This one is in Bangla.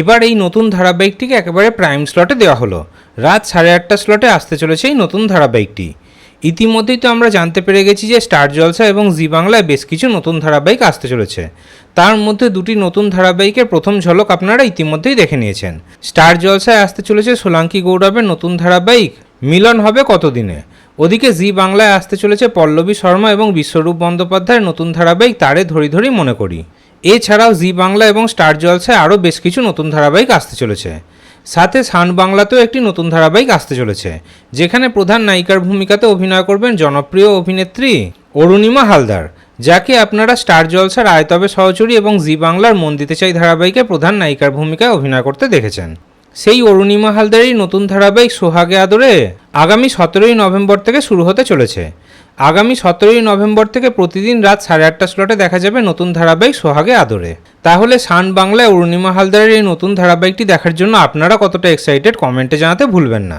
এবার এই নতুন ধারাবাহিকটিকে একেবারে প্রাইম স্লটে দেওয়া হলো। রাত সাড়ে আটটা স্লটে আসতে চলেছে এই নতুন ধারাবাহিকটি। ইতিমধ্যেই তো আমরা জানতে পেরে গেছি যে স্টার জলসা এবং জি বাংলায় বেশ কিছু নতুন ধারাবাহিক আসতে চলেছে। তার মধ্যে দুটি নতুন ধারাবাহিকের প্রথম ঝলক আপনারা ইতিমধ্যেই দেখে নিয়েছেন। স্টার জলসায় আসতে চলেছে সোলাঙ্কি গৌরবের নতুন ধারাবাহিক, মিলন হবে কতদিনে? ওদিকে জি বাংলায় আসতে চলেছে পল্লবী শর্মা এবং বিশ্বরূপ বন্দ্যোপাধ্যায়ের নতুন ধারাবাহিক, তারে ধরি ধরি মনে করি। এছাড়াও জি বাংলা এবং স্টার জলসে আরও বেশ কিছু নতুন ধারাবাহিক আসতে চলেছে। সাথে সান বাংলাতেও একটি নতুন ধারাবাহিক আসতে চলেছে, যেখানে প্রধান নায়িকার ভূমিকাতে অভিনয় করবেন জনপ্রিয় অভিনেত্রী অরুণিমা হালদার, যাকে আপনারা স্টার জলসার আয়তবে সহচরী এবং জি বাংলার মন দিতে চাই ধারাবাহিকে প্রধান নায়িকার ভূমিকায় অভিনয় করতে দেখেছেন। সেই অরুণিমা হালদারই নতুন ধারাবাহিক সোহাগে আদরে আগামী সতেরোই নভেম্বর থেকে শুরু হতে চলেছে। আগামী সতেরোই নভেম্বর থেকে প্রতিদিন রাত সাড়ে আটটা স্লটে দেখা যাবে নতুন ধারাবাহিক সোহাগে আদরে। তাহলে সান বাংলায় অরুণিমা হালদারের এই নতুন ধারাবাহিকটি দেখার জন্য আপনারা কতটা এক্সাইটেড কমেন্টে জানাতে ভুলবেন না।